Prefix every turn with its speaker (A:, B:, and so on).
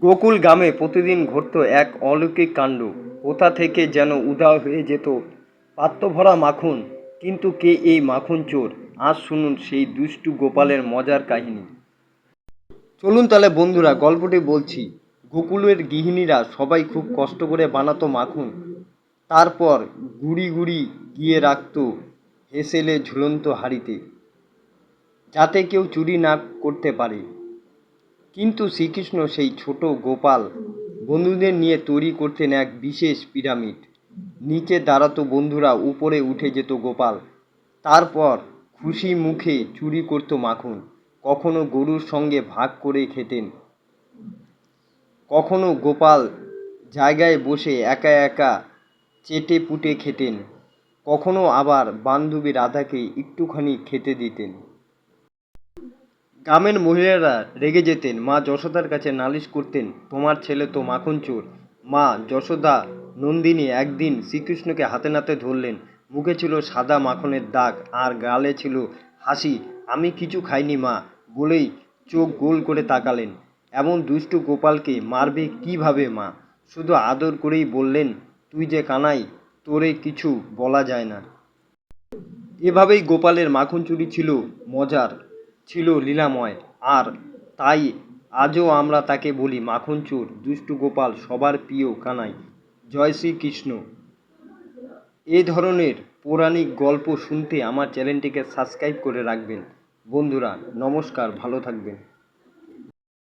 A: গোকুল গ্রামে প্রতিদিন ঘটত এক অলৌকিক কাণ্ড। কোথা থেকে যেন উধাও হয়ে যেত। পাত্রভরা মাখন, কিন্তু কে এই মাখন চোর? আজ শুনুন সেই দুষ্টু গোপালের মজার কাহিনী। চলুন তাহলে বন্ধুরা, গল্পটি বলছি। গোকুলের গৃহিণীরা সবাই খুব কষ্ট করে বানাতো মাখন। তারপর গুড়ি গুড়ি গিয়ে রাখত হেসেলে ঝুলন্ত হাড়িতে। যাতে কেউ চুরি না করতে পারে। কিন্তু শ্রীকৃষ্ণ সেই ছোট গোপাল বন্ধুদের নিয়ে তৈরি করতেন এক বিশেষ পিরামিড। নিচে দাঁড়াতো বন্ধুরা, উপরে উঠে যেত গোপাল। তারপর খুশি মুখে চুরি করত মাখন। কখনো গরুর সঙ্গে ভাগ করে খেতেন। কখনো গোপাল জায়গায় বসে একা একা চেটে পুটে খেতেন। কখনো আবার বান্ধবী রাধাকে একটুখানি খেতে দিতেন। গ্রামের মহিলারা রেগে যেতেন। মা যশোদার কাছে নালিশ করতেন, তোমার ছেলে তো মাখন চোর। মা যশোদা নন্দিনী একদিন শ্রীকৃষ্ণকে হাতে নাতে ধরলেন। মুখে ছিল সাদা মাখনের দাগ, আর গালে ছিল হাসি। আমি কিছু খাইনি মা, বলেই চোখ গোল করে তাকালেন। এমন দুষ্টু গোপালকে মারবে কীভাবে মা? শুধু আদর করেই বললেন, তুই যে কানাই, তোরে কিছু বলা যায় না। এভাবেই গোপালের মাখন চুরি ছিল মজার। ছিল লীলাময়। আর তাই আজও আমরা তাকে বলি মাখন চোর দুষ্টু গোপাল, সবার প্রিয় কানাই। জয় শ্রীকৃষ্ণ। এ ধরনের পৌরাণিক গল্প শুনতে আমার চ্যানেলটিকে সাবস্ক্রাইব করে রাখবেন। বন্ধুরা, নমস্কার, ভালো থাকবেন।